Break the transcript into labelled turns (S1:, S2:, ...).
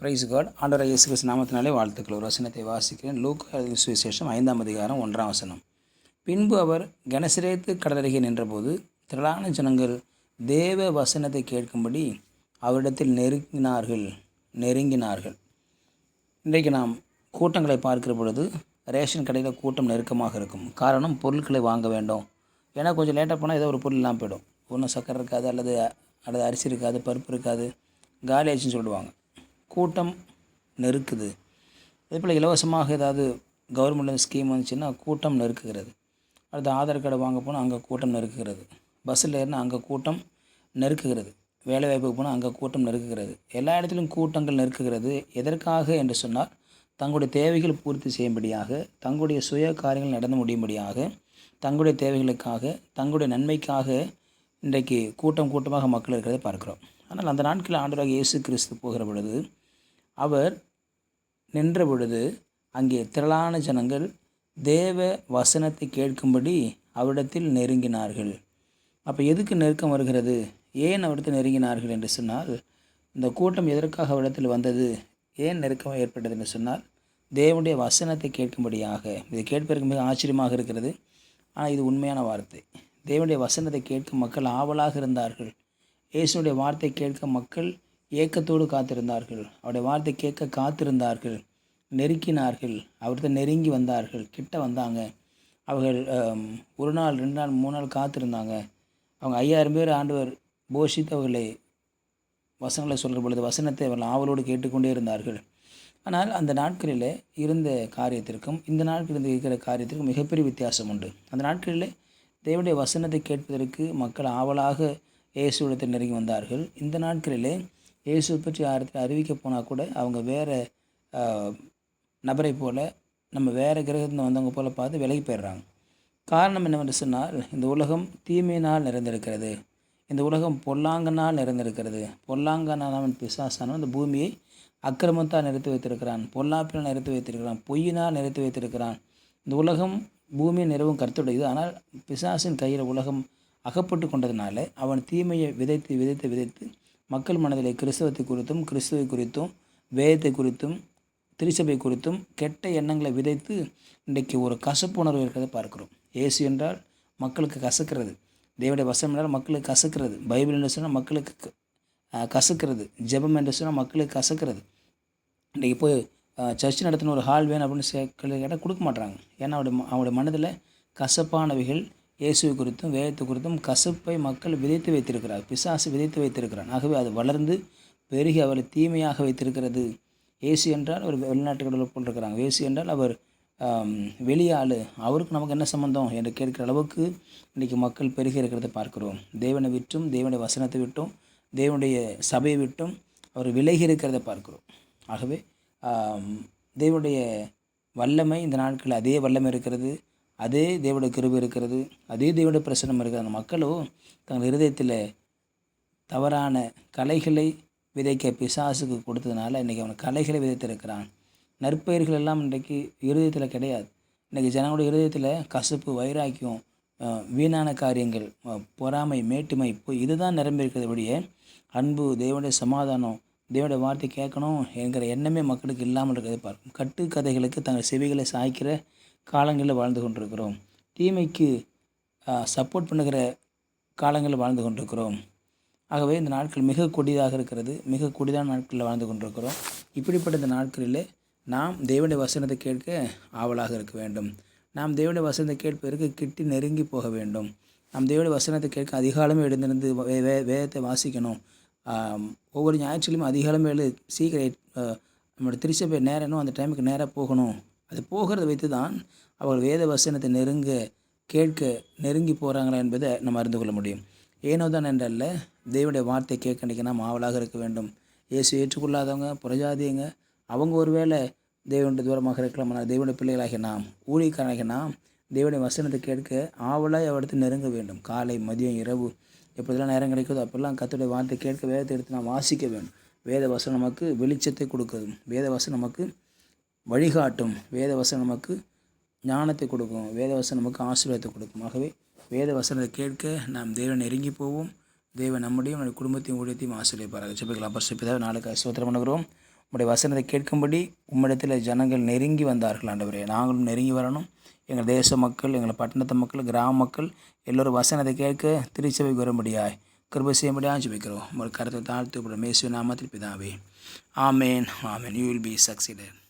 S1: Price God ஆண்டவர் இயேசு கிறிஸ்து நாமத்தினாலே வாழ்த்துக்கள். ஒரு வசனத்தை வாசிக்கிறேன். லூக்கா சுவிசேஷம் ஐந்தாம் அதிகாரம் ஒன்றாம் வசனம். பின்பு அவர் கனசிரேத்து கடலருகே நின்றபோது திரளான ஜனங்கள் தேவ வசனத்தை கேட்கும்படி அவரிடத்தில் நெருங்கினார்கள். நெருங்கினார்கள். இன்றைக்கு நாம் கூட்டங்களை பார்க்கிற பொழுது ரேஷன் கடையில் கூட்டம் நெருக்கமாக இருக்கும். காரணம் பொருட்களை வாங்க வேண்டும். ஏன்னா கொஞ்சம் லேட்டாக போனால் ஏதோ ஒரு பொருள் இல்லாமல் போயிடும். ஒன்றும் சக்கரை இருக்காது அல்லது அல்லது அரிசி இருக்காது பருப்பு இருக்காது காலி ஆச்சுன்னு சொல்லுவாங்க. கூட்டம் நெருக்குது. அதே போல் இலவசமாக ஏதாவது கவர்மெண்ட் ஸ்கீம் வந்துச்சுன்னா கூட்டம் நெருக்குகிறது. அடுத்து ஆதார் கார்டு வாங்க போனால் அங்கே கூட்டம் நெருக்குகிறது. பஸ்ஸில் ஏறினா அங்கே கூட்டம் நெருக்குகிறது. வேலை வாய்ப்புக்கு போனால் அங்கே கூட்டம் நெருக்குகிறது. எல்லா இடத்திலும் கூட்டங்கள் நெருக்குகிறது. எதற்காக என்று சொன்னால் தங்களுடைய தேவைகள் பூர்த்தி செய்யும்படியாக தங்களுடைய சுய காரியங்கள் நடந்து முடியும்படியாக தங்களுடைய தேவைகளுக்காக தங்களுடைய நன்மைக்காக இன்றைக்கு கூட்டம் கூட்டமாக மக்கள் இருக்கிறதை பார்க்கிறோம். ஆனால் அந்த நாட்களில் ஆண்டவராக இயேசு கிறிஸ்து போகிற பொழுது அவர் நின்ற பொழுது அங்கே திரளான ஜனங்கள் தேவ வசனத்தை கேட்கும்படி அவரிடத்தில் நெருங்கினார்கள். அப்போ எதுக்கு நெருக்கம் வருகிறது? ஏன் அவரிடத்தில் நெருங்கினார்கள் என்று சொன்னால் இந்த கூட்டம் எதற்காக அவரிடத்தில் வந்தது? ஏன் நெருக்கம் ஏற்பட்டது என்று சொன்னால் தேவனுடைய வசனத்தை கேட்கும்படியாக. இதை கேட்பதற்கு மிக ஆச்சரியமாக இருக்கிறது. ஆனால் இது உண்மையான வார்த்தை. தேவனுடைய வசனத்தை கேட்க மக்கள் ஆவலாக இருந்தார்கள். இயேசுடைய வார்த்தை கேட்க மக்கள் ஏக்கத்தோடு காத்திருந்தார்கள். அவருடைய வார்த்தை கேட்க காத்திருந்தார்கள். நெருக்கினார்கள். அவர்கிட்ட நெருங்கி வந்தார்கள். கிட்ட வந்தாங்க. அவர்கள் ஒரு நாள் ரெண்டு நாள் மூணு நாள் காத்திருந்தாங்க. அவங்க ஐயாயிரம் பேர் ஆண்டவர் போஷித்து அவர்களை வசனங்களை சொல்கிற பொழுது வசனத்தை அவர்கள் ஆவலோடு கேட்டுக்கொண்டே இருந்தார்கள். ஆனால் அந்த நாட்களில் இருந்த காரியத்திற்கும் இந்த நாட்களில் இருக்கிற காரியத்திற்கும் மிகப்பெரிய வித்தியாசம் உண்டு. அந்த நாட்களில் தேவனுடைய வசனத்தை கேட்பதற்கு மக்கள் ஆவலாக இயேசுவிடத்தில் நெருங்கி வந்தார்கள். இந்த நாட்களிலே இயேசு பற்றி யாரத்தில் அறிவிக்க போனால் கூட அவங்க வேறு நபரை போல் நம்ம வேறு கிரகத்தில் வந்தவங்க போல் பார்த்து விலகி போயிடுறாங்க. காரணம் என்னவென்று சொன்னால் இந்த உலகம் தீமையினால் நிறைந்திருக்கிறது. இந்த உலகம் பொல்லாங்கனால் நிறைந்திருக்கிறது. பொல்லாங்கனானவன் பிசாசானவன் இந்த பூமியை அக்கிரமத்தால் நிறுத்தி வைத்திருக்கிறான். பொல்லாப்பினால் நிறுத்தி வைத்திருக்கிறான். பொய்யினால் நிறுத்தி வைத்திருக்கிறான். இந்த உலகம் பூமியை நிறவும் கருத்துடையது. ஆனால் பிசாசின் கையில் உலகம் அகப்பட்டு கொண்டதுனால அவன் தீமையை விதைத்து விதைத்து விதைத்து மக்கள் மனதில் கிறிஸ்தவத்தை குறித்தும் கிறிஸ்துவை குறித்தும் வேதத்தை குறித்தும் திருச்சபை குறித்தும் கெட்ட எண்ணங்களை விதைத்து இன்றைக்கு ஒரு கசப்புணர்வு இருக்கிறத பார்க்குறோம். ஏசு என்றால் மக்களுக்கு கசக்கிறது. தேவடைய வசம் என்றால் மக்களுக்கு கசக்கிறது. பைபிள் என்று சொன்னால் மக்களுக்கு கசக்கிறது. ஜெபம் என்று சொன்னால் மக்களுக்கு கசக்கிறது. இன்றைக்கி போய் சர்ச் நடத்தின ஒரு ஹால் வேணும் அப்படின்னு கேட்டால் கொடுக்க மாட்டுறாங்க ஏன்னா அவருடைய அவருடைய மனதில் கசப்பானவைகள் இயேசு குறித்தும் வேதத்தை குறித்தும் கசப்பை மக்கள் விதைத்து வைத்திருக்கிறார். பிசாசு விதைத்து வைத்திருக்கிறார் ஆகவே அது வளர்ந்து பெருகி அவரை தீமையாக வைத்திருக்கிறது. ஏசு என்றால் அவர் வெளிநாட்டு கடவுளை போல் இருக்கிறாங்க ஏசு என்றால் அவர் வெளியாள் அவருக்கு நமக்கு என்ன சம்மந்தம் என்று கேட்கிற அளவுக்கு இன்றைக்கி மக்கள் பெருகி இருக்கிறத பார்க்கிறோம். தேவனை விட்டும் தேவனுடைய வசனத்தை விட்டும் தேவனுடைய சபையை விட்டும் அவர் விலகி இருக்கிறத பார்க்குறோம். ஆகவே தேவனுடைய வல்லமை இந்த நாட்களில் அதே வல்லமை இருக்கிறது. அதே தேவனுடைய கிருபை இருக்கிறது அதே தேவனுடைய பிரசனம் இருக்கிறது. அந்த மக்களும் தங்கள் இருதயத்தில் தவறான கலைகளை விதைக்க பிசாசுக்கு கொடுத்ததுனால இன்றைக்கி அவன் கலைகளை விதைத்திருக்கிறான். நற்பயிர்கள் எல்லாம் இன்றைக்கு இருதயத்தில் கிடையாது. இன்றைக்கி ஜனங்களுடைய இருதயத்தில் கசப்பு வைராக்கியம் வீணான காரியங்கள் பொறாமை மேட்டுமை போய் இதுதான் நிரம்பியிருக்கிறபடியே அன்பு தேவனுடைய சமாதானம் தேவனுடைய வார்த்தை கேட்கணும் என்கிற எண்ணமே மக்களுக்கு இல்லாமல் இருக்கிறதை பார்க்கும் கட்டு கதைகளுக்கு தங்கள் செவிகளை சாய்க்கிற காலங்களில் வாழ்ந்து கொண்டிருக்கிறோம். தீமைக்கு சப்போர்ட் பண்ணுகிற காலங்களில் வாழ்ந்து கொண்டிருக்கிறோம். ஆகவே இந்த நாட்கள் மிக கொடிதாக இருக்கிறது. மிக கொடிதான நாட்களில் வாழ்ந்து கொண்டிருக்கிறோம். இப்படிப்பட்ட இந்த நாட்களில் நாம் தேவனுடைய வசனத்தை கேட்க ஆவலாக இருக்க வேண்டும். நாம் தேவனுடைய வசனத்தை கேட்பதற்கு கிட்டி நெருங்கி போக வேண்டும். நாம் தேவனுடைய வசனத்தை கேட்க அதிகாலமே எழுந்திருந்து வே வே வேதத்தை வாசிக்கணும். ஒவ்வொரு ஞாயிற்றுலையும் அதிகாலமே எழு சீக்கிரம் நம்மளோட திருச்சபை நேரனும் அந்த டைமுக்கு நேராக போகணும். அது போகிறத வைத்து தான் அவர்கள் வேத வசனத்தை நெருங்க கேட்க நெருங்கி போகிறாங்களா என்பதை நம்ம அறிந்து கொள்ள முடியும். ஏனோ தான் என்றல்ல தேவனுடைய வார்த்தை கேட்க இன்றைக்கி நாம் ஆவலாக இருக்க வேண்டும். இயேசு ஏற்றுக்கொள்ளாதவங்க புறஜாதியங்க அவங்க ஒரு வேளை தேவனுடைய தூரமாக இருக்கலாம். ஆனால் தேவனுடைய பிள்ளைகளாகிய நாம் ஊழியக்காரனாகிய நாம் தேவனுடைய வசனத்தை கேட்க ஆவலாக எடுத்து நெருங்க வேண்டும். காலை மதியம் இரவு எப்போதெல்லாம் நேரம் கிடைக்குதோ அப்போல்லாம் கத்துடைய வார்த்தை கேட்க வேதத்தை எடுத்து நாம் வாசிக்க வேண்டும். வேத வசனம் நமக்கு வெளிச்சத்தை கொடுக்குது வேத வசனம் நமக்கு வழிகாட்டும் வேத நமக்கு ஞானத்தை கொடுக்கும் வேத நமக்கு ஆசீர்வாதத்தை கொடுக்கும். ஆகவே வேத வசனத்தை கேட்க நாம் தேவன் நெருங்கி போவோம். தேவன் நம்முடைய நம்முடைய குடும்பத்தையும் ஊழியத்தையும் ஆசிரியப்பார்கள் செப்பிக்கலாம் அப்போ செப்பிதான் நாளுக்கு சோத்திரம் பண்ணுகிறோம் உங்களுடைய வசனத்தை கேட்கும்படி உம்மிடத்தில் ஜனங்கள் நெருங்கி வந்தார்கள் ஆண்டவரே. நாங்களும் நெருங்கி வரணும். எங்கள் தேச மக்கள் எங்கள் பட்டணத்து மக்கள் கிராம மக்கள் எல்லோரும் வசனத்தை கேட்க திருச்சபைக்கு வரும்படியாய் கிருபை செய்யும்படியாக ஜெபிக்கிறோம். உங்கள் கருத்தை தாழ்த்து மேசு நாமத்தில் பிதாவே. ஆமேன். ஆமேன். You will be succeeded